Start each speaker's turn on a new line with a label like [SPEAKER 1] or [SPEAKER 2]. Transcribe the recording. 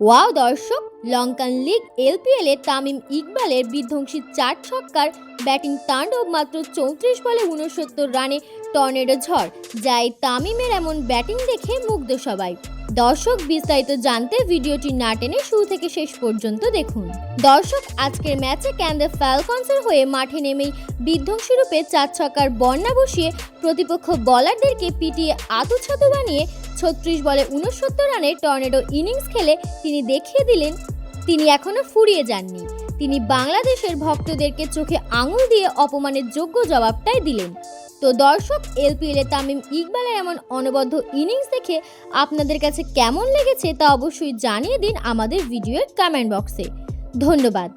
[SPEAKER 1] Wow দর্শক, Lankan league LPL এ তামিম ইকবালের বিধ্বংসী চার ছক্কার ব্যাটিং তাণ্ডব মাত্র চৌত্রিশ বলে উনসত্তর রানে টর্নেডো ঝড় যায় তামিমের এমন ব্যাটিং দেখে মুগ্ধ সবাই। দর্শক বিস্তারিত জানতে ভিডিওটি না টেনে শুরু থেকে শেষ পর্যন্ত দেখুন। দর্শক, আজকের ম্যাচে ক্যান্ডে ফ্যালকনসের হয়ে মাঠে নেমেই বিধ্বংসী রূপে চার ছক্কার বন্যা বসিয়ে প্রতিপক্ষ বলারদেরকে পিটিয়ে আতুছাতু বানিয়ে ছত্রিশ বলে উনসত্তর রানে টর্নেডো ইনিংস খেলে তিনি দেখিয়ে দিলেন, তিনি এখনও ফুরিয়ে যাননি। তিনি বাংলাদেশের ভক্তদেরকে চোখে আঙুল দিয়ে অপমানের যোগ্য জবাবটাই দিলেন। তো দর্শক এলপিএল এ তামিম ইকবালের এমন অনবদ্য ইনিংস দেখে আপনাদের কাছে কেমন লেগেছে তা অবশ্যই জানিয়ে দিন আমাদের ভিডিওর কমেন্ট বক্সে ধন্যবাদ।